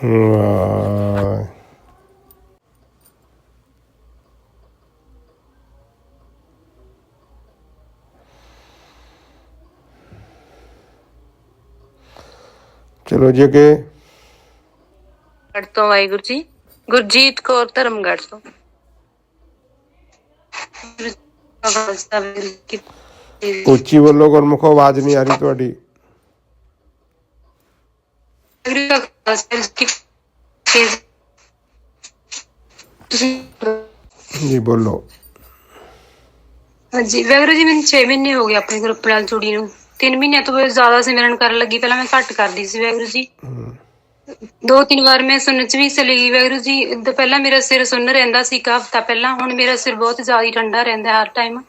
ਵਾਹ। ਚਲੋ ਜੀ ਅੱਗੇ ਗੜ ਤੋਂ ਵਾਹਿਗੁਰੂ ਜੀ ਗੁਰਜੀਤ ਕੌਰ ਧਰਮਗੜ ਤੋਂ ਉੱਚੀ ਬੋਲੋ ਗੁਰਮੁਖੋ ਆਵਾਜ਼ ਨਹੀਂ ਆ ਰਹੀ ਤੁਹਾਡੀ ਜੀ ਬੋਲੋ ਹਾਂਜੀ ਵੈਗਰੂ ਜੀ ਮੈਨੂੰ 6 ਮਹੀਨੇ ਹੋ ਗਏ ਆਪਣੇ ਗਰੁੱਪ ਨਾਲ ਜੁੜੀ ਨੂੰ 3 ਮਹੀਨਿਆਂ ਤੋਂ ਜ਼ਿਆਦਾ ਸਿਮਰਨ ਕਰਨ ਲੱਗੀ ਪਹਿਲਾਂ ਮੈਂ ਘੱਟ ਕਰਦੀ ਸੀ ਵੈਗਰੂ ਜੀ ਦੋ ਤਿੰਨ ਵਾਰ ਮੈਂ ਸੁਣਨ ਚ ਵੀ ਚਲੀ ਵੈਗਰੂ ਜੀ ਪਹਿਲਾਂ ਮੇਰਾ ਸਿਰ ਸੁੰਨ ਰਹਿੰਦਾ ਸੀ ਇੱਕ ਹਫ਼ਤਾ ਪਹਿਲਾਂ ਹੁਣ ਮੇਰਾ ਸਿਰ ਬਹੁਤ ਜ਼ਿਆਦਾ ਠੰਡਾ ਰਹਿੰਦਾ ਹਰ ਟਾਈਮ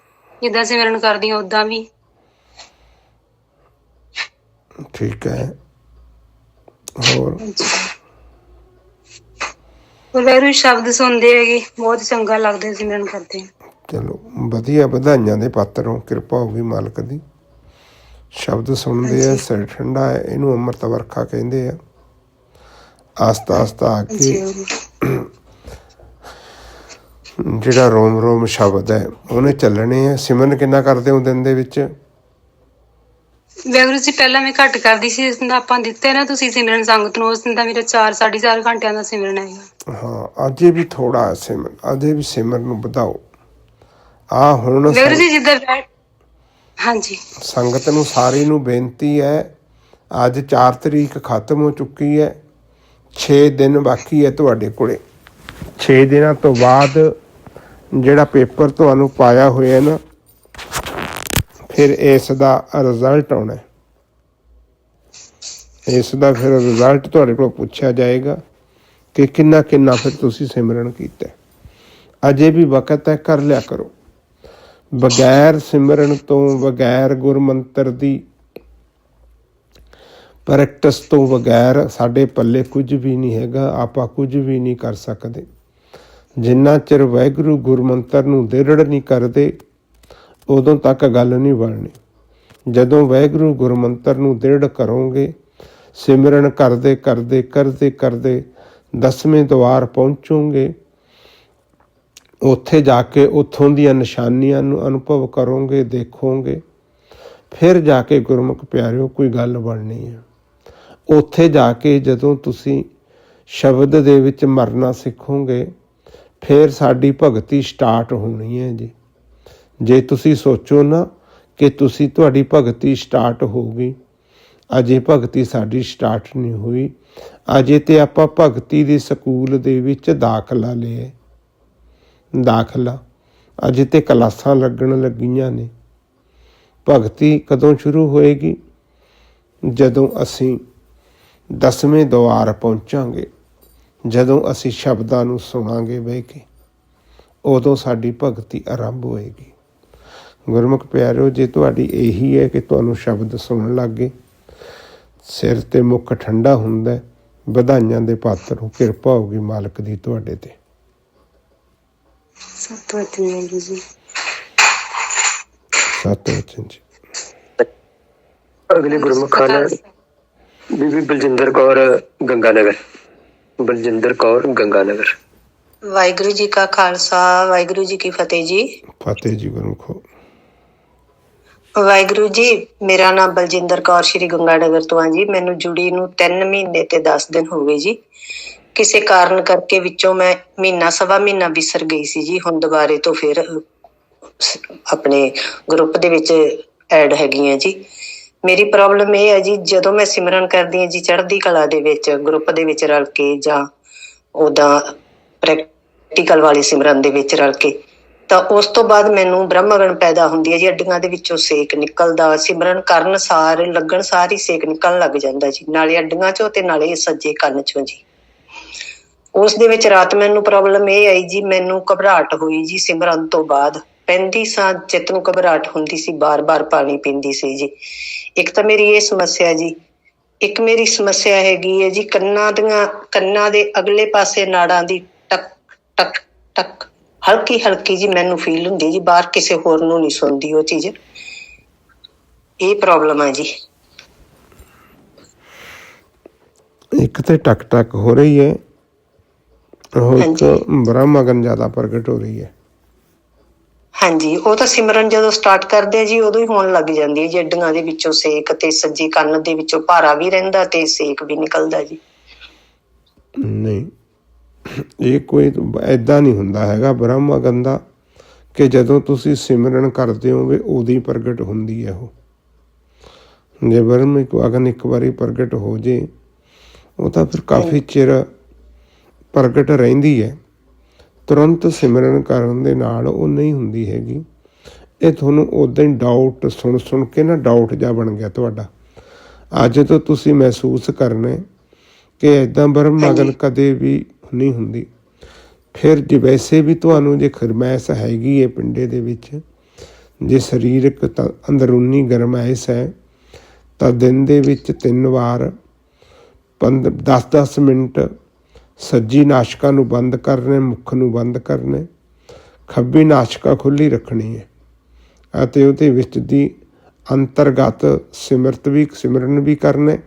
ਜਿੱਦਾਂ ਸਿਮਰਨ ਕਰਦੀ ਹਾਂ ਉਦਾਂ ਵੀ ਠੀਕ ਹੈ ਹੋਰ। ਵੈਗਰੂ ਸ਼ਬਦ ਸੁਣਦੇ ਹੈਗੇ ਬਹੁਤ ਚੰਗਾ ਲੱਗਦਾ ਸਿਮਰਨ ਕਰਦੇ। ਹਾਂ ਚਲੋ ਵਧੀਆ ਵਧਾਈਆਂ ਦੇ ਪਾਤਰ ਹੋ ਕਿਰਪਾ ਹੋਗੀ ਮਾਲਕ ਦੀ। ਸ਼ਬਦ ਸੁਣਦੇ ਆ ਸਿਰ ਠੰਡਾ ਹੈ ਇਹਨੂੰ ਅੰਮ੍ਰਿਤ ਵਰਖਾ ਕਹਿੰਦੇ ਆ। ਆਸਤਾ ਆਸਤਾ ਆ ਕੇ ਜਿਹੜਾ ਰੋਮ ਰੋਮ ਸ਼ਬਦ ਹੈ ਉਹਨੇ ਚੱਲਣੇ ਆ। ਸਿਮਰਨ ਕਿੰਨਾ ਕਰਦੇ ਹੋ ਦਿਨ ਦੇ ਵਿੱਚ? ਵੈਗਰੂ ਜੀ ਪਹਿਲਾਂ ਮੈਂ ਘੱਟ ਕਰਦੀ ਸੀ ਇਸ ਆਪਾਂ ਦਿੱਤੇ ਨਾ ਤੁਸੀਂ ਸਿਮਰਨ ਸੰਗਤ ਨੂੰ ਉਸ ਦਿਨ ਦਾ ਮੇਰਾ 4 4.5 ਘੰਟਿਆਂ ਦਾ ਸਿਮਰਨ ਹੈਗਾ ਹਾਂ ਅਜੇ ਵੀ ਥੋੜਾ ਹੈ ਸਿਮਰਨ ਅਜੇ ਵੀ ਸਿਮਰਨ ਨੂੰ ਵਧਾਓ। ਆ ਹੁਣ ਵੈਗਰੂ ਜੀ ਜਿੱਦਾਂ ਹਾਂਜੀ। ਸੰਗਤ ਨੂੰ ਸਾਰੀ ਨੂੰ ਬੇਨਤੀ ਹੈ ਅੱਜ 4 ਤਰੀਕ ਖਤਮ ਹੋ ਚੁੱਕੀ ਹੈ 6 ਦਿਨ ਬਾਕੀ ਹੈ ਤੁਹਾਡੇ ਕੋਲੇ। 6 ਦਿਨਾਂ ਤੋਂ ਬਾਅਦ ਜਿਹੜਾ ਪੇਪਰ ਤੁਹਾਨੂੰ ਪਾਇਆ ਹੋਇਆ ਹੈ ਨਾ ਫਿਰ ਇਸ ਦਾ ਰਿਜ਼ਲਟ ਆਉਣਾ ਇਸ ਦਾ ਫਿਰ ਰਿਜ਼ਲਟ ਤੁਹਾਡੇ ਕੋਲ ਪੁੱਛਿਆ ਜਾਏਗਾ ਕਿ ਕਿੰਨਾ ਕਿੰਨਾ ਫਿਰ ਤੁਸੀਂ ਸਿਮਰਨ ਕੀਤਾ ਅਜੇ ਵੀ ਵਕਤ ਹੈ, ਕਰ ਲਿਆ ਕਰੋ। ਬਗੈਰ ਸਿਮਰਨ ਤੋਂ, ਬਗੈਰ ਗੁਰਮੰਤਰ ਦੀ ਪ੍ਰੈਕਟਿਸ ਤੋਂ ਬਗੈਰ ਸਾਡੇ ਪੱਲੇ ਕੁਝ ਵੀ ਨਹੀਂ ਹੈਗਾ, ਆਪਾਂ ਕੁਝ ਵੀ ਨਹੀਂ ਕਰ ਸਕਦੇ। ਜਿੰਨਾ ਚਿਰ ਵਾਹਿਗੁਰੂ ਗੁਰਮੰਤਰ ਨੂੰ ਦ੍ਰਿੜ ਨਹੀਂ ਕਰਦੇ ਉਦੋਂ ਤੱਕ ਗੱਲ ਨਹੀਂ ਬਣਨੀ। ਜਦੋਂ ਵਾਹਿਗੁਰੂ ਗੁਰਮੰਤਰ ਨੂੰ ਦ੍ਰਿੜ ਕਰੋਗੇ, ਸਿਮਰਨ ਕਰਦੇ ਕਰਦੇ ਕਰਦੇ ਕਰਦੇ ਦਸਵੇਂ ਦਵਾਰ ਪਹੁੰਚੋਗੇ, ਉੱਥੇ ਜਾ ਕੇ ਉੱਥੋਂ ਦੀਆਂ ਨਿਸ਼ਾਨੀਆਂ ਨੂੰ ਅਨੁਭਵ ਕਰੋਗੇ, ਦੇਖੋਗੇ, ਫਿਰ ਜਾ ਕੇ ਗੁਰਮੁਖ ਪਿਆਰਿਓ, ਕੋਈ ਗੱਲ ਬਣਨੀ ਹੈ ਉੱਥੇ ਜਾ ਕੇ ਜਦੋਂ ਤੁਸੀਂ ਸ਼ਬਦ ਦੇ ਵਿੱਚ ਮਰਨਾ ਸਿੱਖੋਗੇ, ਫਿਰ ਸਾਡੀ ਭਗਤੀ ਸਟਾਰਟ ਹੋਣੀ ਹੈ ਜੀ। ਜੇ ਤੁਸੀਂ ਸੋਚੋ ਨਾ ਕਿ ਤੁਸੀਂ ਤੁਹਾਡੀ ਭਗਤੀ ਸਟਾਰਟ ਹੋ ਗਈ, ਅਜੇ ਭਗਤੀ ਸਾਡੀ ਸਟਾਰਟ ਨਹੀਂ ਹੋਈ, ਅਜੇ ਤੇ ਆਪਾਂ ਭਗਤੀ ਦੇ ਸਕੂਲ ਦੇ ਵਿੱਚ ਦਾਖਲਾ ਲਿਆ। ਦਾਖਲਾ। ਅਜੇ ਤੇ ਕਲਾਸਾਂ ਲੱਗਣ ਲੱਗੀਆਂ ਨੇ। ਭਗਤੀ ਕਦੋਂ ਸ਼ੁਰੂ ਹੋਏਗੀ? ਜਦੋਂ ਅਸੀਂ ਦਸਵੇਂ ਦੁਆਰ ਪਹੁੰਚਾਂਗੇ, ਜਦੋਂ ਅਸੀਂ ਸ਼ਬਦਾਂ ਨੂੰ ਸੁਣਾਂਗੇ ਬਹਿ ਕੇ, ਉਦੋਂ ਸਾਡੀ ਭਗਤੀ ਆਰੰਭ ਹੋਏਗੀ। ਗੁਰਮੁਖ ਪਿਆਰਿਓ ਜੇ ਤੁਹਾਡੀ ਇਹੀ ਹੈ ਕਿ ਤੁਹਾਨੂੰ ਸ਼ਬਦ ਸੁਣਨ ਲੱਗੇ ਸਿਰ ਤੇ ਮੁੱਖ ਠੰਡਾ ਹੁੰਦਾ ਹੈ, ਵਧਾਈਆਂ ਦੇ ਪਾਤਰ ਹੋ ਕਿਰਪਾ ਹੋਗੀ ਮਾਲਕ ਦੀ ਤੁਹਾਡੇ ਤੇ। ਸਤਿ ਵੈਗਰੂ ਜੀ ਸਤਿ ਜੀ। ਅਗਲੇ ਗੁਰਮੁਖਾਂ ਨੇ ਬੀਬੀ ਬਲਜਿੰਦਰ ਕੌਰ ਗੰਗਾਨਗਰ। ਬਲਜਿੰਦਰ ਕੌਰ ਗੰਗਾਨਗਰ। ਵਾਹਿਗੁਰੂ ਜੀ ਕਾ ਖਾਲਸਾ ਵਾਹਿਗੁਰੂ ਜੀ ਕੀ ਫਤਿਹ ਜੀ। ਫਤਿਹ ਜੀ ਗੁਰਮੁਖੋ। ਵਾਹਿਗੁਰੂ ਜੀ, ਮੇਰਾ ਨਾਮ ਬਲਜਿੰਦਰ ਕੌਰ, ਸ਼੍ਰੀ ਗੰਗਾਨਗਰ ਤੋਂ ਆ ਜੀ। ਮੈਨੂੰ ਜੁੜੀ ਨੂੰ 3 ਮਹੀਨੇ ਤੇ 10 ਦਿਨ ਹੋ ਗਏ ਜੀ। ਕਿਸੇ ਕਾਰਨ ਕਰਕੇ ਵਿੱਚੋਂ ਮੈਂ ਮਹੀਨਾ, ਸਵਾ ਮਹੀਨਾ ਵਿਸਰ ਗਈ ਸੀ ਜੀ। ਹੁਣ ਦੁਬਾਰੇ ਤੋਂ ਫਿਰ ਆਪਣੇ ਗਰੁੱਪ ਦੇ ਵਿੱਚ ਐਡ ਹੈਗੀ ਆ ਜੀ। ਮੇਰੀ ਪ੍ਰੋਬਲਮ ਇਹ ਹੈ ਜੀ, ਜਦੋਂ ਮੈਂ ਸਿਮਰਨ ਕਰਦੀ ਹਾਂ ਜੀ, ਚੜ੍ਹਦੀ ਕਲਾ ਦੇ ਵਿੱਚ ਗਰੁੱਪ ਦੇ ਵਿੱਚ ਰਲ ਕੇ ਜਾਂ ਉਦਾਂ ਪ੍ਰੈਕਟੀਕਲ ਵਾਲੀ ਸਿਮਰਨ ਦੇ ਵਿੱਚ ਰਲ ਕੇ ਤਾਂ ਉਸ ਤੋਂ ਬਾਅਦ ਮੈਨੂੰ ਬ੍ਰਹਮਗਣ ਪੈਦਾ ਹੁੰਦੀ ਹੈ ਜੀ, ਅੱਡੀਆਂ ਦੇ ਵਿੱਚੋਂ ਸੇਕ ਨਿਕਲਦਾ, ਸਿਮਰਨ ਕਰਨ ਸਾਰ, ਲੱਗਣ ਸਾਰ ਹੀ ਸੇਕ ਨਿਕਲਣ ਲੱਗ ਜਾਂਦਾ ਜੀ, ਨਾਲੇ ਅੱਡੀਆਂ ਚੋਂ ਤੇ ਨਾਲੇ ਸੱਜੇ ਕੰਨ ਚੋਂ ਜੀ। ਉਸ ਦੇ ਵਿੱਚ ਰਾਤ ਮੈਨੂੰ ਪ੍ਰੋਬਲਮ ਇਹ ਆਈ ਜੀ, ਮੈਨੂੰ ਘਬਰਾਹਟ ਹੋਈ ਜੀ ਸਿਮਰਨ ਤੋਂ ਬਾਅਦ। ਪੈਂਦੀ ਸਾਂ, ਚਿੱਤ ਨੂੰ ਘਬਰਾਹਟ ਹੁੰਦੀ ਸੀ, ਬਾਰ-ਬਾਰ ਪਾਣੀ ਪੀਂਦੀ ਸੀ ਜੀ। ਇੱਕ ਤਾਂ ਮੇਰੀ ਇਹ ਸਮੱਸਿਆ ਜੀ, ਇੱਕ ਮੇਰੀ ਸਮੱਸਿਆ ਹੈਗੀ ਹੈ ਜੀ, ਕੰਨਾਂ ਦੀਆਂ ਕੰਨਾਂ ਦੇ ਅਗਲੇ ਪਾਸੇ ਨਾੜਾਂ ਦੀ ਟਕ ਟਕ ਟਕ ਹਲਕੀ ਹਲਕੀ ਜੀ ਮੈਨੂੰ ਫੀਲ ਹੁੰਦੀ ਜੀ ਬਾਹਰ ਕਿਸੇ ਹੋਰ ਨੂੰ ਨਹੀਂ ਸੁਣਦੀ ਉਹ ਚੀਜ਼। ਇਹ ਪ੍ਰੋਬਲਮ ਹੈ ਜੀ। ਇੱਕ ਤੇ ਟਕ ਟਕ ਹੋ ਰਹੀ ਹੈ ਹਾਂਜੀ। ਬ੍ਰਹਮਗਨ ਜ਼ਿਆਦਾ ਪ੍ਰਗਟ ਹੋ ਰਹੀ ਹੈ। ਹਾਂਜੀ ਉਹ ਤਾਂ ਸਿਮਰਨ ਜਦੋਂ ਸਟਾਰਟ ਕਰਦੇ ਆ ਜੀ ਉਦੋਂ ਹੀ ਹੋਣ ਲੱਗ ਜਾਂਦੀ ਹੈ ਜੀ ਅੱਡੀਆਂ ਦੇ ਵਿੱਚੋਂ ਸੇਕ ਤੇ ਸੱਜੀ ਕੰਨ ਦੇ ਵਿੱਚੋਂ ਭਾਰਾ ਵੀ ਰਹਿੰਦਾ ਤੇ ਸੇਕ ਵੀ ਨਿਕਲਦਾ ਜੀ। ਨਹੀਂ ਇਹ ਕੋਈ ਐਦਾਂ ਨਹੀਂ ਹੁੰਦਾ ਹੈਗਾ ਬ੍ਰਹਮਗਨ ਦਾ ਕਿ ਜਦੋਂ ਤੁਸੀਂ ਸਿਮਰਨ ਕਰਦੇ ਹੋਵੇ ਉਦੋਂ ਹੀ ਪ੍ਰਗਟ ਹੁੰਦੀ ਹੈ ਉਹ। ਜੇ ਬ੍ਰਹਮ ਇੱਕ ਅਗਨ ਇੱਕ ਵਾਰੀ ਪ੍ਰਗਟ ਹੋ ਜੇ ਉਹ ਤਾਂ ਫਿਰ ਕਾਫੀ ਚਿਰ ਪ੍ਰਗਟ ਰਹਿੰਦੀ ਹੈ। ਤੁਰੰਤ ਸਿਮਰਨ ਕਰਨ ਦੇ ਨਾਲ ਉਹ ਨਹੀਂ ਹੁੰਦੀ ਹੈਗੀ। ਇਹ ਤੁਹਾਨੂੰ ਉਦਾਂ ਹੀ ਡਾਊਟ ਸੁਣ ਸੁਣ ਕੇ ਨਾ ਡਾਊਟ ਜਾ ਬਣ ਗਿਆ ਤੁਹਾਡਾ। ਅੱਜ ਤੋਂ ਤੁਸੀਂ ਮਹਿਸੂਸ ਕਰਨਾ ਹੈ ਕਿ ਇਦਾਂ ਬ੍ਰਹਮਗਨ ਹਾਂਜੀ। ਕਦੇ ਵੀ ਨਹੀਂ ਹੁੰਦੀ। ਫਿਰ ਜੇ ਵੈਸੇ ਵੀ ਤੁਹਾਨੂੰ ਜੇ ਖਰਮੈਸ ਹੈਗੀ ਹੈ ਪਿੰਡੇ ਦੇ ਵਿੱਚ, ਜੇ ਸਰੀਰਕ ਤਾਂ ਅੰਦਰੂਨੀ ਗਰਮੈਸ ਹੈ, ਤਾਂ ਦਿਨ ਦੇ ਵਿੱਚ ਤਿੰਨ ਵਾਰ 10-10 ਮਿੰਟ ਸੱਜੀ ਨਾਸ਼ਕਾ ਨੂੰ ਬੰਦ ਕਰਨੇ, ਮੁੱਖ ਨੂੰ ਬੰਦ ਕਰਨੇ, ਖੱਬੀ ਨਾਸ਼ਕਾ ਖੁੱਲੀ ਰੱਖਣੀ ਹੈ ਅਤੇ ਉਹਦੇ ਵਿੱਚ ਦੀ ਅੰਤਰਗਤ ਸਿਮਰਤ ਵੀ, ਸਿਮਰਨ ਵੀ ਕਰਨੇ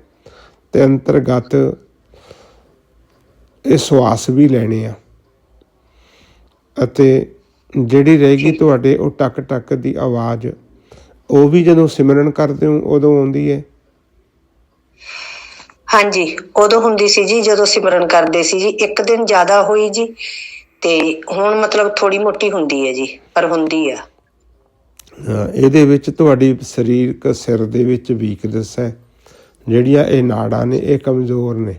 ਤੇ ਅੰਤਰਗਤ ਇਹ ਸਵਾਸ ਵੀ ਲੈਣੇ ਆ। ਅਤੇ ਜਿਹੜੀ ਰਹੇਗੀ ਤੁਹਾਡੇ ਉਹ ਟਕ ਟਕ ਦੀ ਆਵਾਜ਼ ਉਹ ਵੀ ਜਦੋਂ ਸਿਮਰਨ ਕਰਦੇ ਹੋ ਉਦੋਂ ਆਉਂਦੀ ਹੈ? ਹਾਂਜੀ ਉਦੋਂ ਹੁੰਦੀ ਸੀ ਜੀ ਜਦੋਂ ਸਿਮਰਨ ਕਰਦੇ ਸੀ ਜੀ। ਇੱਕ ਦਿਨ ਜ਼ਿਆਦਾ ਹੋਈ ਜੀ ਤੇ ਹੁਣ ਮਤਲਬ ਥੋੜੀ ਮੋਟੀ ਹੁੰਦੀ ਹੈ ਜੀ ਪਰ ਹੁੰਦੀ ਆ। ਇਹਦੇ ਵਿੱਚ ਤੁਹਾਡੀ ਸਰੀਰਕ ਸਿਰ ਦੇ ਵਿੱਚ ਵੀਕਨੈਸ ਹੈ। ਜਿਹੜੀਆਂ ਇਹ ਨਾੜਾਂ ਨੇ ਇਹ ਕਮਜ਼ੋਰ ਨੇ।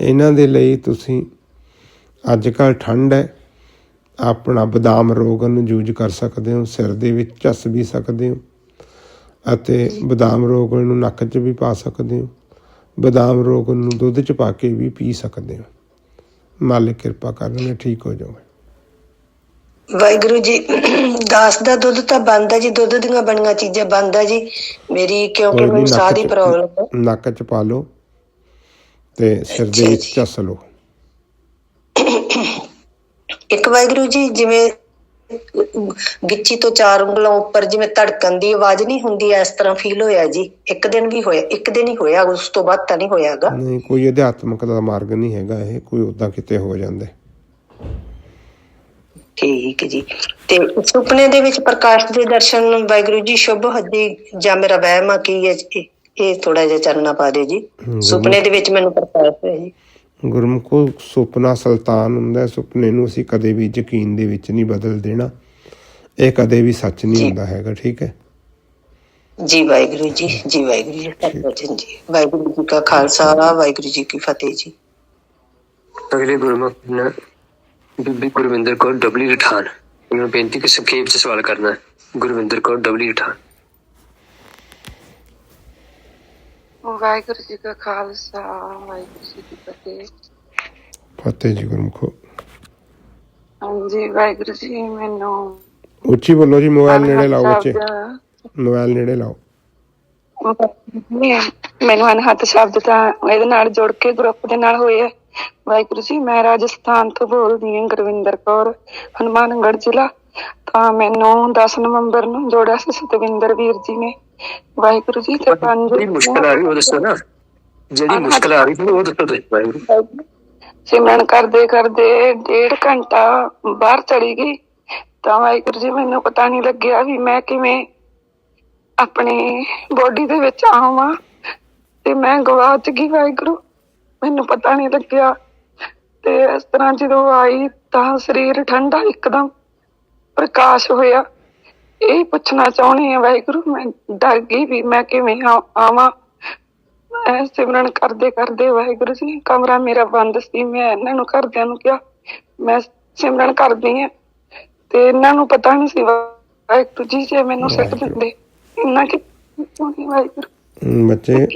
ਇਹਨਾਂ ਦੇ ਲਈ ਤੁਸੀਂ ਅੱਜ ਕੱਲ ਠੰਡ ਹੈ। ਆਪਣਾ ਬਦਾਮ ਰੋਗ ਨੂੰ ਯੂਜ਼ ਕਰ ਸਕਦੇ ਹੋ ਸਿਰ ਦੇ ਵਿੱਚ ਚੱਸ ਵੀ ਸਕਦੇ ਹੋ ਅਤੇ ਬਦਾਮ ਰੋਗ ਨੂੰ ਨੱਕ 'ਚ ਵੀ ਪਾ ਸਕਦੇ ਹੋ। ਬਦਾਮ ਰੋਗ ਨੂੰ ਦੁੱਧ 'ਚ ਪਾ ਕੇ ਵੀ ਪੀ ਸਕਦੇ ਹੋ। ਮਾਲਿਕ ਕਿਰਪਾ ਕਰਨ ਠੀਕ ਹੋ ਜਾਓਗੇ ਵਾਹਿਗੁਰੂ ਜੀ ਦਾਸ ਦਾ ਦੁੱਧ ਤਾਂ ਬੰਦ ਹੈ ਜੀ ਦੁੱਧ ਦੀਆਂ ਬਣੀਆਂ ਚੀਜ਼ਾਂ ਬੰਦ ਹੈ ਜੀ। ਮੇਰੀ ਕਿਉਂਕਿ ਮੈਨੂੰ ਸਾਹ ਦੀ ਪ੍ਰੋਬਲਮ ਹੈ। ਨੱਕ 'ਚ ਪਾ ਲਓ। ਤੇ ਸਿਰ ਦੇ ਵਿੱਚ। ਚੱਸ ਲਓ ਇੱਕ ਵਾਹਿਗੁਰੂ ਜੀ ਜਿਵੇਂ ਗਿੱਚੀ ਤੋਂ ਚਾਰ ਉਂਗਲਾਂ ਉੱਪਰ ਜਿਵੇਂ ਧੜਕਣ ਦੀ ਆਵਾਜ਼ ਨਹੀਂ ਹੁੰਦੀ ਇਸ ਤਰ੍ਹਾਂ ਫੀਲ ਹੋਇਆ ਜੀ ਇੱਕ ਦਿਨ ਵੀ ਹੋਇਆ ਇੱਕ ਦਿਨ ਹੀ ਹੋਇਆ ਉਸ ਤੋਂ ਬਾਅਦ ਤਾਂ ਨਹੀਂ ਹੋਇਆਗਾ ਨਹੀਂ ਕੋਈ ਅਧਿਆਤਮਕ ਦਾ ਮਾਰਗ ਨਹੀਂ ਹੈਗਾ ਇਹ ਕੋਈ ਉਦਾਂ ਕਿਤੇ ਹੋ ਜਾਂਦਾ। ਠੀਕ ਜੀ ਤੇ ਸੁਪਨੇ ਦੇ ਵਿੱਚ ਪ੍ਰਕਾਸ਼ ਦੇ ਦਰਸ਼ਨ ਵਾਹਿਗੁਰੂ ਜੀ ਸ਼ੁਭ ਹੱਦੀ ਜਾਂ ਮੇਰਾ ਵਹਿਮ ਆ ਕੀ ਹੈ ਜੀ? ਇਹ ਥੋੜਾ ਜਿਹਾ ਚਰਨਾ ਪਾ ਦਿਓ ਜੀ। ਸੁਪਨੇ ਦੇ ਵਿੱਚ ਮੈਨੂੰ ਪ੍ਰਕਾਸ਼ ਹੋਇਆ ਜੀ। ਗੁਰਮੁਖੋ ਸੁਪਨਾ ਸੁਲਤਾਨ ਹੁੰਦਾ ਹੈ। ਸੁਪਨੇ ਨੂੰ ਅਸੀਂ ਕਦੇ ਵੀ ਯਕੀਨ ਦੇ ਵਿੱਚ ਨਹੀਂ ਬਦਲ ਦੇਣਾ। ਇਹ ਕਦੇ ਵੀ ਸੱਚ ਨਹੀਂ। ਹੁੰਦਾ ਹੈਗਾ ਠੀਕ ਹੈ? ਜੀ ਵਾਹਿਗੁਰੂ ਜੀ ਜੀ ਵਾਹਿਗੁਰੂ ਜੀ ਸਤਿ ਜੀ। ਵਾਹਿਗੁਰੂ ਜੀ ਕਾ ਖਾਲਸਾ ਵਾਹਿਗੁਰੂ ਜੀ ਕੀ ਫਤਿਹ ਜੀ। ਅਗਲੇ ਗੁਰਮੁਖ ਨੇ ਬੀਬੀ ਗੁਰਵਿੰਦਰ ਕੌਰ ਡਬਲੀ ਰਠਾਨ। ਉਹਨਾਂ ਨੂੰ ਬੇਨਤੀ ਕਿ ਸੰਖੇਪ ਚ ਸਵਾਲ ਕਰਨਾ ਹੈ। ਗੁਰਵਿੰਦਰ ਕੌਰ ਡਬਲੀ ਰਠਾਨ। ਵਾਹਿਗੁਰੂ ਜੀ ਕਾ ਖਾਲਸਾ ਵਾਹਿਗੁਰੂ ਜੀ ਕੀ ਫਤਿਹ। ਫਤਿਹ ਜੀ ਗੁਰਮੁਖੋ। ਹਾਂਜੀ ਵਾਹਿਗੁਰੂ ਜੀ ਮੈਨੂੰ ਉੱਚੀ ਬੋਲੋ ਜੀ ਮੋਬਾਈਲ ਨੇੜੇ ਲਾਓ ਉੱਚੇ ਸ਼ਬਦ- ਮੋਬਾਈਲ ਨੇੜੇ ਲਾਓ। ਮੈਨੂੰ ਅਨਹਤ ਸ਼ਬਦ ਤਾਂ ਇਹਦੇ ਨਾਲ ਜੁੜ ਕੇ ਗਰੁੱਪ ਦੇ ਨਾਲ ਹੋਏ ਆ। ਵਾਹਿਗੁਰੂ ਜੀ ਮੈਂ ਰਾਜਸਥਾਨ ਤੋਂ ਬੋਲਦੀ ਹਾਂ ਗੁਰਵਿੰਦਰ ਕੌਰ ਹਨੂਮਾਨਗੜ੍ਹ ਜ਼ਿਲ੍ਹਾ। ਤਾਂ ਮੈਨੂੰ 10 ਨਵੰਬਰ ਨੂੰ ਜੋੜਿਆ ਸੀ ਸਤਵਿੰਦਰ ਵੀਰ ਜੀ ਨੇ ਵਾਹਿਗੁਰੂ ਜੀ ਤੇ ਪੰਜ ਜਿਹੜੀ ਮੁਸ਼ਕਲ ਆ ਰਹੀ ਉਹ ਦੱਸੋ ਨਾ। ਜਿਹੜੀ ਮੁਸ਼ਕਲ ਆ ਰਹੀ ਸੀ ਉਹ ਦੱਸੋ ਤੁਸੀਂ ਵਾਹਿਗੁਰੂ ਸਿਮਰਨ ਕਰਦੇ ਕਰਦੇ ਡੇਢ ਘੰਟਾ ਬਾਹਰ ਚਲੀ ਗਈ। ਤਾਂ ਵਾਹਿਗੁਰੂ ਜੀ ਮੈਨੂੰ ਪਤਾ ਨਹੀਂ ਲੱਗਿਆ ਵੀ ਮੈਂ ਕਿਵੇਂ ਆਪਣੀ ਬੋਡੀ ਦੇ ਵਿੱਚ ਆਵਾਂ ਤੇ ਮੈਂ ਗਵਾਚ ਗਈ ਵਾਹਿਗੁਰੂ। ਮੈਨੂੰ ਪਤਾ ਨਹੀਂ ਲੱਗਿਆ। ਤੇ ਇਸ ਤਰ੍ਹਾਂ ਜਦੋਂ ਆਈ ਤਾਂ ਸਰੀਰ ਠੰਡਾ ਇੱਕਦਮ। ਪ੍ਰਕਾਸ਼ ਹੋਇਆ। ਇਹ ਪੁੱਛਣਾ ਚਾਹੁੰਦੀ ਹਾਂ ਵਾਹਿਗੁਰੂ ਮੈਂ ਡਰ ਗਈ ਵੀ ਮੈਂ ਕਿਵੇਂ ਆਵਾਂ। ਮੈਂ ਸਿਮਰਨ ਕਰਦੇ ਕਰਦੇ ਵਾਹਿਗੁਰੂ ਜੀ ਕਮਰਾ ਮੇਰਾ ਬੰਦ ਸੀ। ਮੈਂ ਇਹਨਾਂ ਨੂੰ ਘਰਦਿਆਂ ਨੂੰ ਕਿਹਾ ਮੈਂ ਸਿਮਰਨ ਕਰਦੀ ਆ ਤੇ ਇਹਨਾਂ ਨੂੰ ਪਤਾ ਨਹੀਂ ਸੀ ਵਾਹਿਗੁਰੂ ਜੀ ਜੇ ਮੈਨੂੰ ਸਿੱਟ। ਦਿੰਦੇ। ਇੰਨਾ ਕਿ ਸੋਹਣੀ ਵਾਹਿਗੁਰੂ। ਬੱਚੇ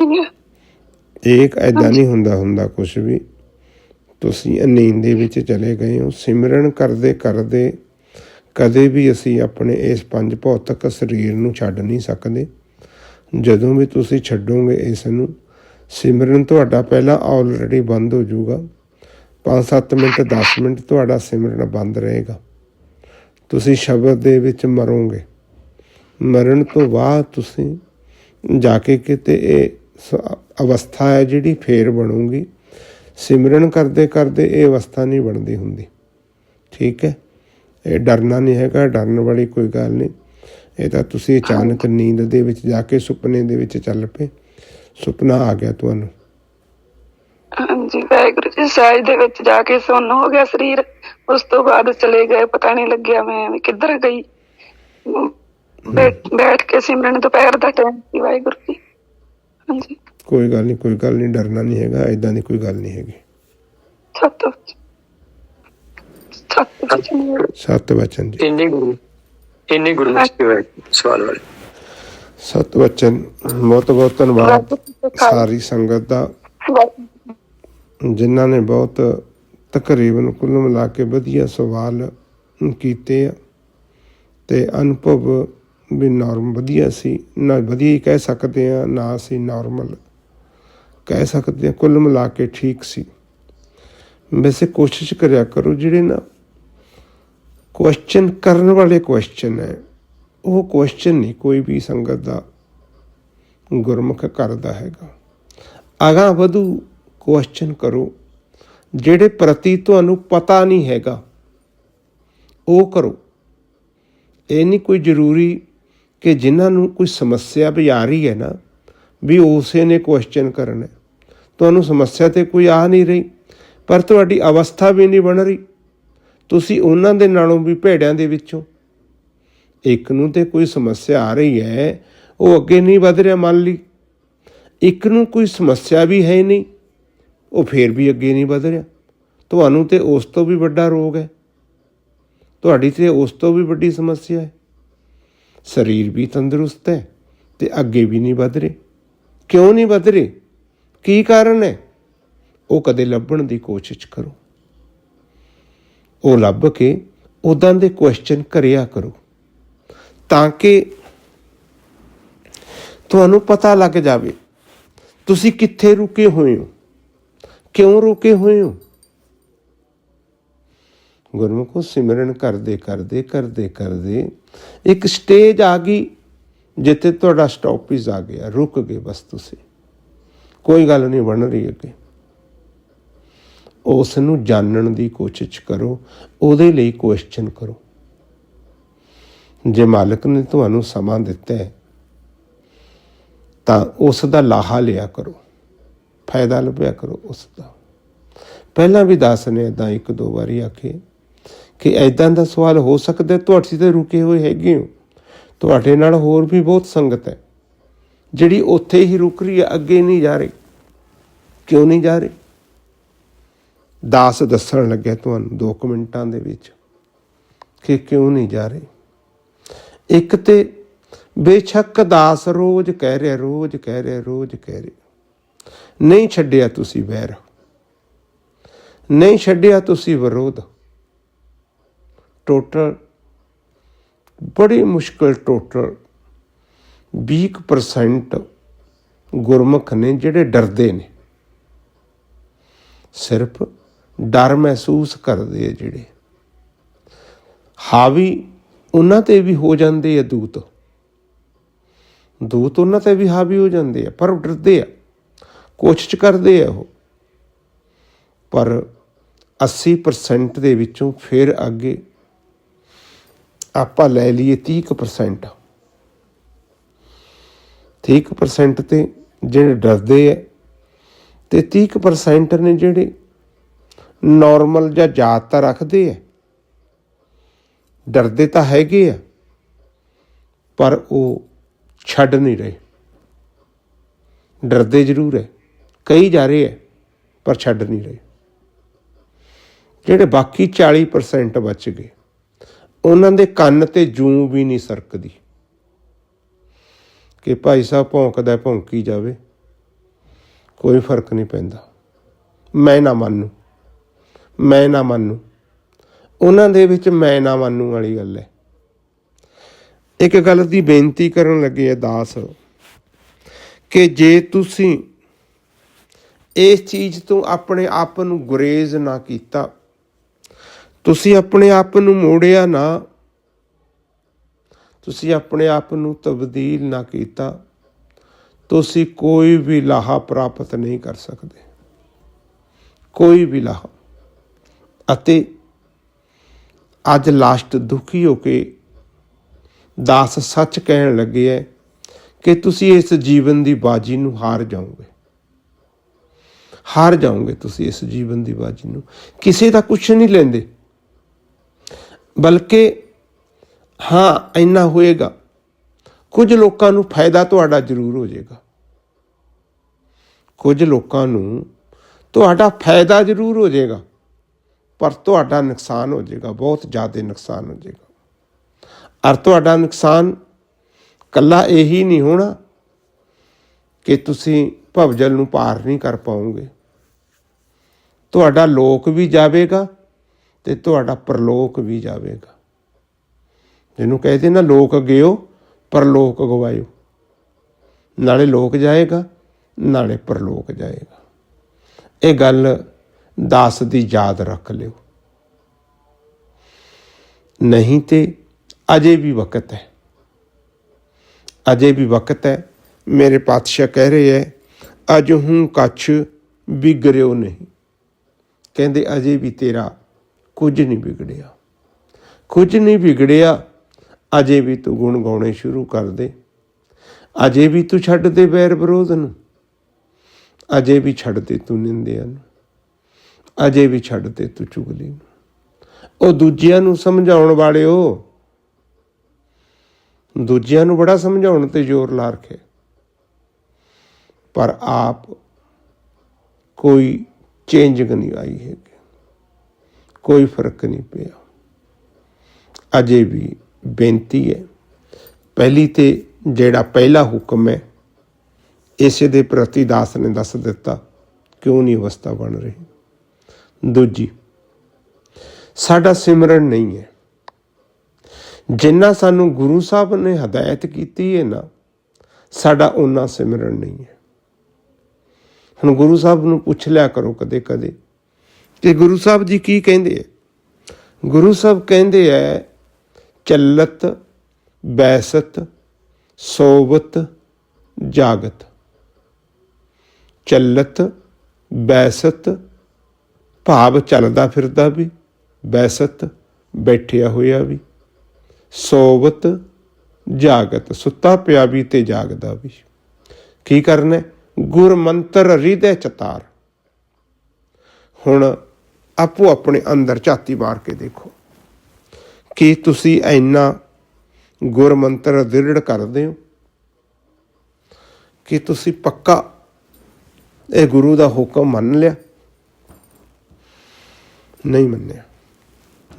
ਇੱਕ ਐਦਾਂ ਨਹੀਂ ਹੁੰਦਾ ਹੁੰਦਾ ਕੁਝ ਵੀ। ਤੁਸੀਂ ਨੀਂਦ ਦੇ ਵਿੱਚ ਚਲੇ ਗਏ ਹੋ। ਸਿਮਰਨ ਕਰਦੇ ਕਰਦੇ ਕਦੇ ਵੀ ਅਸੀਂ ਆਪਣੇ ਇਸ ਪੰਜ ਭੌਤਿਕ ਸਰੀਰ ਨੂੰ ਛੱਡ ਨਹੀਂ ਸਕਦੇ। ਜਦੋਂ ਵੀ ਤੁਸੀਂ ਛੱਡੋਗੇ ਇਸ ਨੂੰ, ਸਿਮਰਨ ਤੁਹਾਡਾ ਪਹਿਲਾਂ ਆਲਰੇਡੀ ਬੰਦ ਹੋ ਜਾਊਗਾ। 5-7 ਮਿੰਟ 10 ਮਿੰਟ ਤੁਹਾਡਾ ਸਿਮਰਨ ਬੰਦ ਰਹੇਗਾ। ਤੁਸੀਂ ਸ਼ਬਦ ਦੇ ਵਿੱਚ ਮਰੋਗੇ। ਮਰਨ ਤੋਂ ਬਾਅਦ ਤੁਸੀਂ ਜਾ ਕੇ ਕਿਤੇ ਇਹ ਸ- ਅਵਸਥਾ ਹੈ ਜਿਹੜੀ ਫੇਰ ਬਣੂਗੀ। ਸਿਮਰਨ ਕਰਦੇ ਕਰਦੇ ਇਹ ਅਵਸਥਾ ਨਹੀਂ ਬਣਦੀ ਹੁੰਦੀ। ਠੀਕ ਹੈ? ਇਹ ਡਰਨਾ ਨਹੀਂ ਹੈਗਾ ਡਰਨ ਵਾਲੀ ਕੋਈ ਗੱਲ ਨਹੀਂ। ਇਹ ਤਾਂ ਤੁਸੀਂ ਅਚਾਨਕ ਨੀਂਦ ਦੇ ਵਿੱਚ ਜਾ ਕੇ ਸੁਪਨੇ ਦੇ ਵਿੱਚ ਚੱਲ ਪਏ। ਸੁਪਨਾ ਆ ਗਿਆ ਤੁਹਾਨੂੰ। ਹਾਂਜੀ ਵਾਹਿਗੁਰੂ ਜੀ ਸਾਜ ਦੇ ਵਿੱਚ ਜਾ ਕੇ ਸੁੰਨ ਹੋ ਗਿਆ ਸਰੀਰ। ਉਸ ਤੋਂ ਬਾਅਦ ਚਲੇ ਗਏ ਪਤਾ ਨਹੀਂ ਲੱਗਿਆ ਮੈਂ ਕਿੱਧਰ ਗਈ। ਬੈਠ ਕੇ ਸਿਮਰਨ ਦੁਪਹਿਰ ਦਾ ਟਾਈਮ ਸੀ ਵਾਹਿਗੁਰੂ ਜੀ। ਹਾਂਜੀ। ਕੋਈ ਗੱਲ ਨਹੀਂ ਕੋਈ ਗੱਲ ਨਹੀਂ ਡਰਨਾ ਨਹੀਂ ਹੈਗਾ ਐਦਾਂ ਦੀ ਕੋਈ ਗੱਲ ਨਹੀਂ ਹੈਗੀ। ਛੱਤ ਸਤ ਵਚਨ ਜੀ। ਇੰਨੇ ਗੁਰੂ ਇੰਨੇ ਗੁਰੂ ਸਿਵਾਏ ਸਵਾਲ ਵਾਲੇ। ਸਤ ਵਚਨ ਬਹੁਤ ਬਹੁਤ ਧੰਨਵਾਦ ਸਾਰੀ ਸੰਗਤ ਦਾ ਜਿਨ੍ਹਾਂ ਨੇ ਬਹੁਤ ਤਕਰੀਬਨ ਕੁੱਲ ਮਿਲਾ ਕੇ ਵਧੀਆ ਸਵਾਲ ਕੀਤੇ ਆ। ਤੇ ਅਨੁਭਵ ਵੀ ਨਾਰਮ ਵਧੀਆ ਸੀ। ਨਾ ਵਧੀਆ ਹੀ ਕਹਿ ਸਕਦੇ ਆ ਨਾ ਅਸੀਂ ਨਾਰਮਲ ਕਹਿ ਸਕਦੇ ਆ ਕੁੱਲ ਮਿਲਾ ਕੇ ਠੀਕ ਸੀ। ਵੈਸੇ ਕੋਸ਼ਿਸ਼ ਕਰਿਆ ਕਰੋ ਜਿਹੜੇ ਨਾ ਕੁਐਸਚਨ ਕਰਨ ਵਾਲੇ ਕੁਐਸਚਨ ਹੈ। ਉਹ ਕੁਐਸਚਨ ਨਹੀਂ, ਕੋਈ ਵੀ ਸੰਗਤ ਦਾ ਗੁਰਮੁਖ ਕਰਦਾ ਹੈਗਾ। ਅਗਾ ਵਧੂ ਕੁਐਸਚਨ ਕਰੋ। ਜਿਹੜੇ ਪ੍ਰਤੀ ਤੁਹਾਨੂੰ ਪਤਾ ਨਹੀਂ ਹੈਗਾ, ਉਹ ਕਰੋ। ਇਹ ਨਹੀਂ ਕੋਈ ਜ਼ਰੂਰੀ ਕਿ ਜਿਨ੍ਹਾਂ ਨੂੰ ਕੋਈ ਸਮੱਸਿਆ ਵੀ ਆ ਰਹੀ ਹੈ ਨਾ, ਵੀ ਉਸੇ ਨੇ ਕੁਐਸਚਨ ਕਰਨਾ ਤੁਹਾਨੂੰ ਸਮੱਸਿਆ ਤੇ ਕੋਈ ਆ ਨਹੀਂ ਰਹੀ, ਪਰ ਤੁਹਾਡੀ ਅਵਸਥਾ ਵੀ ਨਹੀਂ ਬਣ ਰਹੀ। ਤੁਸੀਂ ਉਹਨਾਂ ਦੇ ਨਾਲੋਂ ਵੀ ਭੇੜਿਆਂ ਦੇ ਵਿੱਚੋਂ। ਇੱਕ ਨੂੰ ਤੇ ਕੋਈ ਸਮੱਸਿਆ ਆ ਰਹੀ ਹੈ, ਉਹ ਅੱਗੇ ਨਹੀਂ ਵਧ ਰਿਹਾ ਮੰਨ ਲਈ। ਇੱਕ ਨੂੰ ਕੋਈ ਸਮੱਸਿਆ ਵੀ ਹੈ ਨਹੀਂ, ਉਹ ਫੇਰ ਵੀ ਅੱਗੇ ਨਹੀਂ ਵਧ ਰਿਹਾ। ਤੁਹਾਨੂੰ ਤੇ ਉਸ ਤੋਂ ਵੀ ਵੱਡਾ ਰੋਗ ਹੈ। ਤੁਹਾਡੀ ਤੇ ਉਸ ਤੋਂ ਵੀ ਵੱਡੀ ਸਮੱਸਿਆ ਹੈ। ਸਰੀਰ ਵੀ ਤੰਦਰੁਸਤ ਹੈ ਤੇ ਅੱਗੇ ਵੀ ਨਹੀਂ ਵਧ ਰਹੇ। ਕਿਉਂ ਨਹੀਂ ਵਧ ਰਹੇ? ਕੀ ਕਾਰਨ ਹੈ? ਉਹ ਕਦੇ ਲੱਭਣ ਦੀ ਕੋਸ਼ਿਸ਼ ਕਰੋ। ਉਹ ਲੱਭ ਕੇ ਉਦਾਂ ਦੇ ਕੁਐਸਚਨ ਕਰਿਆ ਕਰੋ। ਤਾਂ ਕਿ ਤੁਹਾਨੂੰ ਪਤਾ ਲੱਗ ਜਾਵੇ, ਤੁਸੀਂ ਕਿੱਥੇ ਰੁਕੇ ਹੋਏ ਹੋ? ਕਿਉਂ ਰੁਕੇ ਹੋਏ ਹੋ? ਗੁਰਮੁਖੋ, ਸਿਮਰਨ ਕਰਦੇ ਕਰਦੇ ਕਰਦੇ ਕਰਦੇ ਇੱਕ ਸਟੇਜ ਆ ਗਈ ਜਿੱਥੇ ਤੁਹਾਡਾ ਸਟਾਪਿਸ ਆ ਗਿਆ, ਰੁਕ ਗਏ ਬਸ ਤੁਸੀਂ। ਕੋਈ ਗੱਲ ਨਹੀਂ, ਬਣ ਰਹੀ ਅੱਗੇ। ਉਸ ਨੂੰ ਜਾਣਨ ਦੀ ਕੋਸ਼ਿਸ਼ ਕਰੋ, ਉਹਦੇ ਲਈ ਕੁਐਸਚਨ ਕਰੋ। ਜੇ ਮਾਲਕ ਨੇ ਤੁਹਾਨੂੰ ਸਮਾਂ ਦਿੱਤਾ ਹੈ, ਤਾਂ ਉਸ ਦਾ ਲਾਹਾ ਲਿਆ ਕਰੋ। ਫਾਇਦਾ ਲੱਭਿਆ ਕਰੋ ਉਸ ਦਾ ਪਹਿਲਾਂ ਵੀ ਦਾਸ ਨੇ ਇਦਾਂ ਇੱਕ ਦੋ ਵਾਰੀ ਆਖੇ ਕਿ ਐਦਾਂ ਦਾ ਸਵਾਲ ਹੋ ਸਕਦਾ ਤੁਹਾਡੀ ਤੁਹਾਡੇ ਤੇ ਰੁਕੇ ਹੋਏ ਹੈਗੇ ਹੋ। ਤੁਹਾਡੇ ਨਾਲ ਹੋਰ ਵੀ ਬਹੁਤ ਸੰਗਤ ਹੈ, ਜਿਹੜੀ ਉੱਥੇ ਹੀ ਰੁਕ ਰਹੀ ਹੈ, ਅੱਗੇ ਨਹੀਂ ਜਾ ਰਹੀ। ਕਿਉਂ ਨਹੀਂ ਜਾ ਰਹੀ? ਦਾਸ ਦੱਸਣ ਲੱਗਿਆ ਤੁਹਾਨੂੰ 2 ਮਿੰਟਾਂ ਦੇ ਵਿੱਚ ਕਿ ਕਿਉਂ ਨਹੀਂ ਜਾ ਰਹੇ। ਇੱਕ ਤੇ ਬੇਸ਼ੱਕ ਦਾਸ ਰੋਜ਼ ਕਹਿ ਰਿਹਾ, ਰੋਜ਼ ਕਹਿ ਰਿਹਾ, ਰੋਜ਼ ਕਹਿ ਰਿਹਾ, ਨਹੀਂ ਛੱਡਿਆ ਤੁਸੀਂ ਵੈਰ, ਨਹੀਂ ਛੱਡਿਆ ਤੁਸੀਂ ਵਿਰੋਧ। ਟੋਟਲ ਬੜੀ ਮੁਸ਼ਕਲ ਟੋਟਲ 20% ਗੁਰਮੁਖ ਨੇ ਜਿਹੜੇ ਡਰਦੇ ਨੇ। ਸਿਰਫ ਡਰ ਮਹਿਸੂਸ ਕਰਦੇ ਆ ਜਿਹੜੇ। ਹਾਵੀ ਉਹਨਾਂ ਤੇ ਵੀ ਹੋ ਜਾਂਦੇ ਆ ਦੂਤ। ਦੂਤ ਉਹਨਾਂ ਤੇ ਵੀ ਹਾਵੀ ਹੋ ਜਾਂਦੇ ਆ, ਪਰ ਉਹ ਡਰਦੇ ਆ। ਕੋਸ਼ਿਸ਼ ਕਰਦੇ ਆ ਉਹ। ਪਰ 80% ਦੇ ਵਿੱਚੋਂ ਫਿਰ ਅੱਗੇ ਆਪਾਂ ਲੈ ਲਈਏ 30% 30% ਤੇ ਜਿਹੜੇ ਡਰਦੇ ਆ ਤੇ 30% ਨੇ ਜਿਹੜੇ ਨਾਰਮਲ ਜਾਂ ਜਾਤ ਤਾਂ ਰੱਖਦੇ ਆ। ਡਰਦੇ ਤਾਂ ਹੈਗੇ ਆ, ਪਰ ਉਹ ਛੱਡ ਨਹੀਂ ਰਹੇ। ਡਰਦੇ ਜ਼ਰੂਰ ਹੈ ਕਈ ਜਾ ਰਹੇ ਹੈ ਪਰ ਛੱਡ ਨਹੀਂ ਰਹੇ। ਜਿਹੜੇ ਬਾਕੀ 40% ਬਚ ਗਏ, ਉਹਨਾਂ ਦੇ ਕੰਨ ਤੇ ਜੂੰ ਵੀ ਨਹੀਂ ਸਰਕਦੀ। ਕਿ ਭਾਈ ਸਾਹਿਬ ਭੌਂਕਦਾ ਭੌਂਕੀ ਜਾਵੇ, ਕੋਈ ਫ਼ਰਕ ਨਹੀਂ ਪੈਂਦਾ। ਮੈਂ ਨਾ ਮੰਨੂ। ਮੈਂ ਨਾ ਮੰਨੂ। ਉਹਨਾਂ ਦੇ ਵਿੱਚ ਮੈਂ ਨਾ ਮੰਨੂ ਵਾਲੀ ਗੱਲ ਹੈ। ਇੱਕ ਗੱਲ ਦੀ ਬੇਨਤੀ ਕਰਨ ਲੱਗੇ ਆ ਦਾਸ, ਕਿ ਜੇ ਤੁਸੀਂ ਇਸ ਚੀਜ਼ ਤੋਂ ਆਪਣੇ ਆਪ ਨੂੰ ਗੁਰੇਜ਼ ਨਾ ਕੀਤਾ, ਤੁਸੀਂ ਆਪਣੇ ਆਪ ਨੂੰ ਮੋੜਿਆ ਨਾ, ਤੁਸੀਂ ਆਪਣੇ ਆਪ ਨੂੰ ਤਬਦੀਲ ਨਾ ਕੀਤਾ, ਤੁਸੀਂ ਕੋਈ ਵੀ ਲਾਹਾ ਪ੍ਰਾਪਤ ਨਹੀਂ ਕਰ ਸਕਦੇ। ਕੋਈ ਵੀ ਲਾਹਾ। ਅਤੇ ਅੱਜ ਲਾਸਟ ਦੁਖੀ ਹੋ ਕੇ ਦਾਸ ਸੱਚ ਕਹਿਣ ਲੱਗੇ ਹੈ ਕਿ ਤੁਸੀਂ ਇਸ ਜੀਵਨ ਦੀ ਬਾਜੀ ਨੂੰ ਹਾਰ ਜਾਓਗੇ। ਹਾਰ ਜਾਓਗੇ ਤੁਸੀਂ ਇਸ ਜੀਵਨ ਦੀ ਬਾਜੀ ਨੂੰ। ਕਿਸੇ ਦਾ ਕੁਝ ਨਹੀਂ ਲੈਂਦੇ। ਬਲਕਿ ਹਾਂ, ਇੰਨਾ ਹੋਏਗਾ। ਕੁਝ ਲੋਕਾਂ ਨੂੰ ਫਾਇਦਾ ਤੁਹਾਡਾ ਜ਼ਰੂਰ ਹੋ ਜਾਏਗਾ। ਕੁਝ ਲੋਕਾਂ ਨੂੰ ਤੁਹਾਡਾ ਫਾਇਦਾ ਜ਼ਰੂਰ ਹੋ ਜਾਏਗਾ। ਪਰ ਤੁਹਾਡਾ ਨੁਕਸਾਨ ਹੋ ਜਾਏਗਾ, ਬਹੁਤ ਜ਼ਿਆਦਾ ਨੁਕਸਾਨ ਹੋ ਜਾਏਗਾ। ਔਰ ਤੁਹਾਡਾ ਨੁਕਸਾਨ ਕੱਲਾ ਇਹੀ ਨਹੀਂ ਹੋਣਾ ਕਿ ਤੁਸੀਂ ਭਵਜਲ ਨੂੰ ਪਾਰ ਨਹੀਂ ਕਰ ਪਾਓਗੇ। ਤੁਹਾਡਾ ਲੋਕ ਵੀ ਜਾਵੇਗਾ ਤੇ ਤੁਹਾਡਾ ਪਰਲੋਕ ਵੀ ਜਾਵੇਗਾ। ਜਿਹਨੂੰ ਕਹਿੰਦੇ ਨਾ, ਲੋਕ ਗਿਓ ਪਰਲੋਕ ਗਵਾਇਓ ਨਾਲੇ ਲੋਕ ਜਾਏਗਾ, ਨਾਲੇ ਪਰਲੋਕ ਜਾਏਗਾ। ਇਹ ਗੱਲ ਦਾਸ ਦੀ ਯਾਦ ਰੱਖ ਲਿਓ। ਨਹੀਂ ਤੇ ਅਜੇ ਵੀ ਵਕਤ ਹੈ। ਅਜੇ ਵੀ ਵਕਤ ਹੈ, ਮੇਰੇ ਪਾਤਸ਼ਾਹ ਕਹਿ ਰਹੇ ਹੈ, ਅਜ ਹੂੰ ਕੱਛ ਬਿਗੜਿਓ ਨਹੀਂ। ਕਹਿੰਦੇ ਅਜੇ ਵੀ ਤੇਰਾ ਕੁਝ ਨਹੀਂ ਵਿਗੜਿਆ। ਕੁਝ ਨਹੀਂ ਵਿਗੜਿਆ, ਅਜੇ ਵੀ ਤੂੰ ਗੁਣ ਗਾਉਣੇ ਸ਼ੁਰੂ ਕਰ ਦੇ। ਅਜੇ ਵੀ ਤੂੰ ਛੱਡ ਦੇ ਵੈਰ ਵਿਰੋਧ ਨੂੰ। ਅਜੇ ਵੀ ਛੱਡ ਦੇ ਤੂੰ ਨਿੰਦਿਆ ਨੂੰ। ਅਜੇ ਵੀ ਛੱਡ ਦੇ ਤੂੰ ਚੁਗਲੀ ਨੂੰ ਉਹ ਦੂਜਿਆਂ ਨੂੰ ਸਮਝਾਉਣ ਵਾਲਿਓ, ਦੂਜਿਆਂ ਨੂੰ ਬੜਾ ਸਮਝਾਉਣ ਤੇ ਜ਼ੋਰ ਲਾ ਰੱਖੇ। ਪਰ ਆਪ ਕੋਈ ਚੇਂਜਿੰਗ ਨਹੀਂ ਆਈ ਹੈ ਕੋਈ ਫ਼ਰਕ ਨਹੀਂ ਪਿਆ। ਅਜੇ ਵੀ ਬੇਨਤੀ ਹੈ, ਪਹਿਲੀ ਤੇ ਜਿਹੜਾ ਪਹਿਲਾ ਹੁਕਮ ਹੈ, ਇਸੇ ਦੇ ਪ੍ਰਤੀ ਦਾਸ ਨੇ ਦੱਸ ਦਿੱਤਾ, ਕਿਉਂ ਨਹੀਂ ਅਵਸਥਾ ਬਣ ਰਹੀ? ਦੂਜੀ, ਸਾਡਾ ਸਿਮਰਨ ਨਹੀਂ ਹੈ। ਜਿੰਨਾ ਸਾਨੂੰ ਗੁਰੂ ਸਾਹਿਬ ਨੇ ਹਦਾਇਤ ਕੀਤੀ ਹੈ ਨਾ, ਸਾਡਾ ਉਹਨਾਂ ਸਿਮਰਨ ਨਹੀਂ ਹੈ। ਹੁਣ ਗੁਰੂ ਸਾਹਿਬ ਨੂੰ ਪੁੱਛ ਲਿਆ ਕਰੋ ਕਦੇ ਕਦੇ ਕਿ ਗੁਰੂ ਸਾਹਿਬ ਜੀ ਕੀ ਕਹਿੰਦੇ ਹੈ? ਗੁਰੂ ਸਾਹਿਬ ਕਹਿੰਦੇ ਹੈ, ਚੱਲਤ, ਬੈਸਤ, ਸੋਵਤ, ਜਾਗਤ। ਚੱਲਤ, ਬੈਸਤ ਭਾਵ ਚੱਲਦਾ ਫਿਰਦਾ ਵੀ, ਬੈਸਤ ਬੈਠਿਆ ਹੋਇਆ ਵੀ, ਸੋਵਤ ਜਾਗਤ, ਸੁੱਤਾ ਪਿਆ ਵੀ ਤੇ ਜਾਗਦਾ ਵੀ। ਕੀ ਕਰਨਾ ਗੁਰ ਮੰਤਰ ਹਿਰਦੇ ਚਤਾਰ। ਹੁਣ ਆਪੋ ਆਪਣੇ ਅੰਦਰ ਝਾਤੀ ਮਾਰ ਕੇ ਦੇਖੋ। ਕਿ ਤੁਸੀਂ ਇੰਨਾ ਗੁਰ ਮੰਤਰ ਦ੍ਰਿੜ ਕਰਦੇ ਹੋ? ਕਿ ਤੁਸੀਂ ਪੱਕਾ ਇਹ ਗੁਰੂ ਦਾ ਹੁਕਮ ਮੰਨ ਲਿਆ? ਨਹੀਂ ਮੰਨਿਆ।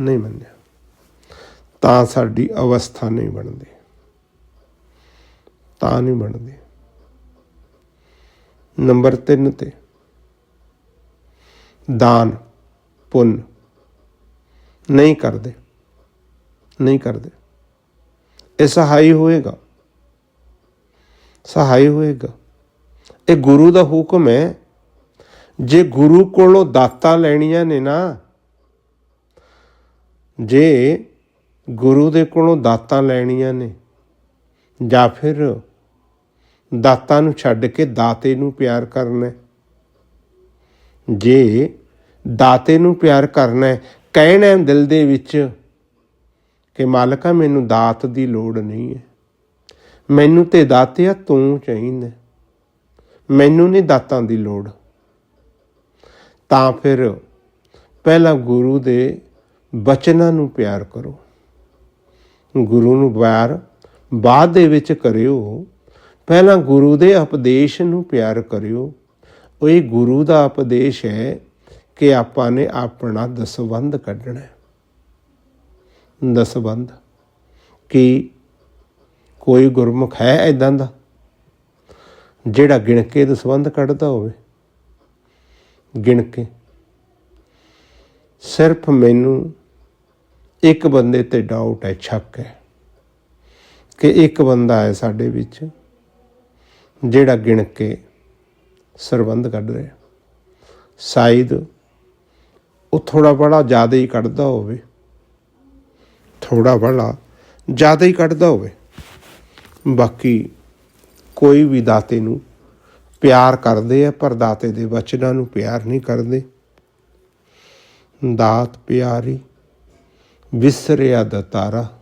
ਨਹੀਂ ਮੰਨਿਆ। ਤਾਂ ਸਾਡੀ ਅਵਸਥਾ ਨਹੀਂ ਬਣਦੀ। ਤਾਂ ਨਹੀਂ ਬਣਦੀ। ਨੰਬਰ 3 ਤੇ ਦਾਨ, ਪੁੰਨ ਨਹੀਂ ਕਰਦੇ। ਨਹੀਂ ਕਰਦੇ। ਇਹ ਸਹਾਈ ਹੋਏਗਾ। ਸਹਾਈ ਹੋਏਗਾ। ਇਹ ਗੁਰੂ ਦਾ ਹੁਕਮ ਹੈ। ਜੇ ਗੁਰੂ ਕੋਲੋਂ ਦਾਤਾਂ ਲੈਣੀਆਂ ਨੇ ਨਾ ਜੇ ਗੁਰੂ ਦੇ ਕੋਲੋਂ ਦਾਤਾਂ ਲੈਣੀਆਂ ਨੇ, ਜਾਂ ਫਿਰ ਦਾਤਾਂ ਨੂੰ ਛੱਡ ਕੇ ਦਾਤੇ ਨੂੰ ਪਿਆਰ ਕਰਨਾ ਜੇ ਦਾਤੇ ਨੂੰ ਪਿਆਰ ਕਰਨਾ ਕਹਿਣਾ ਦਿਲ ਦੇ ਵਿੱਚ ਕਿ ਮਾਲਕਾ, ਮੈਨੂੰ ਦਾਤ ਦੀ ਲੋੜ ਨਹੀਂ ਹੈ। ਮੈਨੂੰ ਤੇ ਦਾਤਿਆ ਤੂੰ ਚਾਹੀਦਾ ਮੈਨੂੰ ਨਹੀਂ ਦਾਤਾਂ ਦੀ ਲੋੜ। ਤਾਂ ਫਿਰ ਪਹਿਲਾਂ ਗੁਰੂ ਦੇ ਬਚਨਾਂ ਨੂੰ ਪਿਆਰ ਕਰੋ। ਗੁਰੂ ਨੂੰ ਪਿਆਰ ਬਾਅਦ ਦੇ ਵਿੱਚ ਕਰਿਓ। ਪਹਿਲਾਂ ਗੁਰੂ ਦੇ ਉਪਦੇਸ਼ ਨੂੰ ਪਿਆਰ ਕਰਿਓ। ਉਹ ਇਹ ਗੁਰੂ ਦਾ ਉਪਦੇਸ਼ ਹੈ ਕਿ ਆਪਾਂ ਨੇ ਆਪਣਾ ਦਸਵੰਧ ਕੱਢਣਾ ਹੈ। ਦਸਵੰਧ ਕਿ ਕੋਈ ਗੁਰਮੁਖ ਹੈ ਐਦਾਂ ਦਾ ਜਿਹੜਾ ਗਿਣ ਕੇ ਦਸਵੰਧ ਕੱਢਦਾ ਹੋਵੇ। ਗਿਣ ਕੇ ਸਿਰਫ ਮੈਨੂੰ ਇੱਕ ਬੰਦੇ ਤੇ ਡਾਊਟ ਹੈ, ਸ਼ੱਕ ਹੈ ਕਿ ਇੱਕ ਬੰਦਾ ਹੈ ਸਾਡੇ ਵਿੱਚ ਜਿਹੜਾ ਗਿਣ ਕੇ ਸਰਬੰਧ ਕੱਢ ਰਿਹਾ ਸ਼ਾਇਦ ਉਹ ਥੋੜਾ ਬੜਾ ਜ਼ਿਆਦਾ ਹੀ ਕੱਢਦਾ ਹੋਵੇ ਥੋੜਾ ਬੜਾ ਜ਼ਿਆਦਾ ਹੀ ਕੱਢਦਾ ਹੋਵੇ, ਬਾਕੀ ਕੋਈ ਵੀ ਦਾਤੇ ਨੂੰ ਪਿਆਰ ਕਰਦੇ ਆ, ਪਰ ਦਾਤੇ ਦੇ ਵਚਨਾਂ ਨੂੰ ਪਿਆਰ ਨਹੀਂ ਕਰਦੇ। ਦਾਤ ਪਿਆਰੀ ਵਿਸਰਿਆ ਦਤਾਰਾ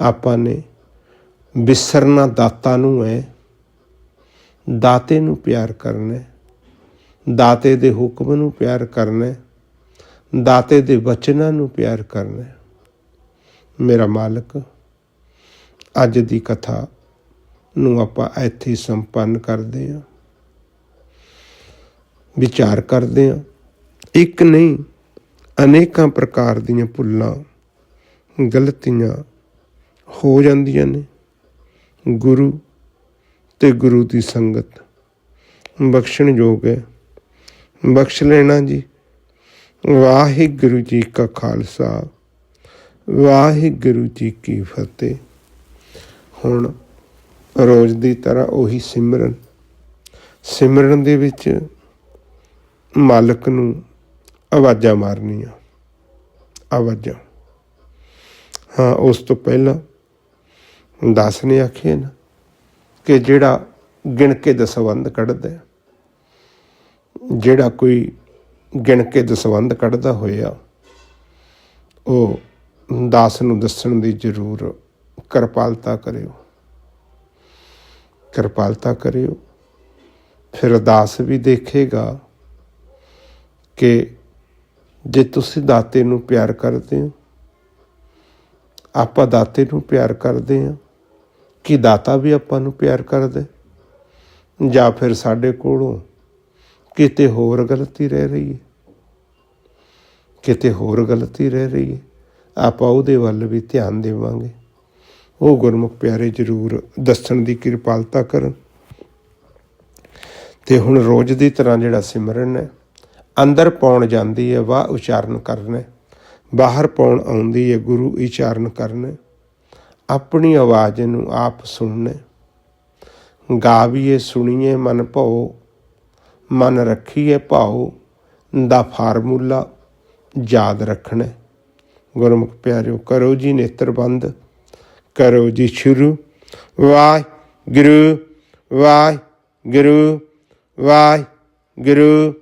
ਆਪਾਂ ਨੇ ਵਿਸਰਨਾ ਦਾਤਾ ਨੂੰ ਹੈ ਦਾਤੇ ਨੂੰ ਪਿਆਰ ਕਰਨਾ ਦਾਤੇ ਦੇ ਹੁਕਮ ਨੂੰ ਪਿਆਰ ਕਰਨਾ ਦਾਤੇ ਦੇ ਵਚਨਾਂ ਨੂੰ ਪਿਆਰ ਕਰਨਾ ਮੇਰਾ ਮਾਲਕ, ਅੱਜ ਦੀ ਕਥਾ ਨੂੰ ਆਪਾਂ ਇੱਥੇ ਸੰਪੰਨ ਕਰਦੇ ਹਾਂ। ਵਿਚਾਰ ਕਰਦੇ ਹਾਂ। ਇੱਕ ਨਹੀਂ ਅਨੇਕਾਂ ਪ੍ਰਕਾਰ ਦੀਆਂ ਭੁੱਲਾਂ, ਗਲਤੀਆਂ ਹੋ ਜਾਂਦੀਆਂ ਨੇ। ਗੁਰੂ ਤੇ ਗੁਰੂ ਦੀ ਸੰਗਤ ਬਖਸ਼ਣ ਯੋਗ ਹੈ। ਬਖਸ਼ ਲੈਣਾ ਜੀ। ਵਾਹਿਗੁਰੂ ਜੀ ਕਾ ਖਾਲਸਾ, ਵਾਹਿਗੁਰੂ ਜੀ ਕੀ ਫਤਿਹ। ਹੁਣ ਰੋਜ਼ ਦੀ ਤਰ੍ਹਾਂ ਉਹੀ ਸਿਮਰਨ। ਸਿਮਰਨ ਦੇ ਵਿੱਚ ਮਾਲਕ ਨੂੰ ਆਵਾਜ਼ਾਂ ਮਾਰਨੀਆਂ। ਆਵਾਜ਼ਾਂ। ਹਾਂ, ਉਸ ਤੋਂ ਪਹਿਲਾਂ ਦਾਸ ਨੇ ਆਖਿਆ ਨਾ ਕਿ ਜਿਹੜਾ ਗਿਣ ਕੇ ਦਸਵੰਦ ਕੱਢਦਾ ਜਿਹੜਾ ਕੋਈ ਗਿਣ ਕੇ ਦਸਵੰਦ ਕੱਢਦਾ ਹੋਇਆ, ਉਹ ਦਾਸ ਨੂੰ ਦੱਸਣ ਦੀ ਜ਼ਰੂਰ ਕਿਰਪਾਲਤਾ ਕਰਿਓ। ਕਿਰਪਾਲਤਾ ਕਰਿਓ। ਫਿਰ ਦਾਸ ਵੀ ਦੇਖੇਗਾ ਕਿ ਜੇ ਤੁਸੀਂ ਦਾਤੇ ਨੂੰ ਪਿਆਰ ਕਰਦੇ ਹੋ, ਆਪਾਂ ਦਾਤੇ ਨੂੰ ਪਿਆਰ ਕਰਦੇ ਹਾਂ। ਕਿ ਦਾਤਾ ਵੀ ਆਪਾਂ ਨੂੰ ਪਿਆਰ ਕਰਦਾ ਜਾਂ ਫਿਰ ਸਾਡੇ ਕੋਲੋਂ ਕਿਤੇ ਹੋਰ ਗਲਤੀ ਰਹਿ ਰਹੀ ਹੈ? ਕਿਤੇ ਹੋਰ ਗਲਤੀ ਰਹਿ ਰਹੀ ਹੈ? ਆਪਾਂ ਉਹਦੇ ਵੱਲ ਵੀ ਧਿਆਨ ਦੇਵਾਂਗੇ। ਉਹ ਗੁਰਮੁਖ ਪਿਆਰੇ ਜ਼ਰੂਰ ਦੱਸਣ ਦੀ ਕਿਰਪਾਲਤਾ ਕਰਨ। ਤੇ ਹੁਣ ਰੋਜ਼ ਦੀ ਤਰ੍ਹਾਂ ਜਿਹੜਾ ਸਿਮਰਨ ਹੈ ਅੰਦਰ ਪਾਉਣ ਜਾਂਦੀ ਹੈ, ਵਾਹ ਉਚਾਰਨ ਕਰਨਾ। ਬਾਹਰ ਪਾਉਣ ਆਉਂਦੀ ਹੈ, ਗੁਰੂ ਉਚਾਰਨ ਕਰਨਾ। ਆਪਣੀ ਆਵਾਜ਼ ਨੂੰ ਆਪ ਸੁਣਨਾ। ਹੈ। ਗਾਵੀਏ, ਸੁਣੀਏ ਮਨ ਭਉ। ਮਨ ਰੱਖੀਏ ਭਾਉ, ਦਾ ਫਾਰਮੂਲਾ ਯਾਦ ਰੱਖਣਾ। ਗੁਰਮੁਖ ਪਿਆਰਿਓ, ਕਰੋ ਜੀ ਨੇਤਰ ਬੰਦ ਕਰੋ ਜੀ ਸ਼ੁਰੂ। ਵਾਹਿਗੁਰੂ ਵਾਹਿਗੁਰੂ ਵਾਹਿਗੁਰੂ।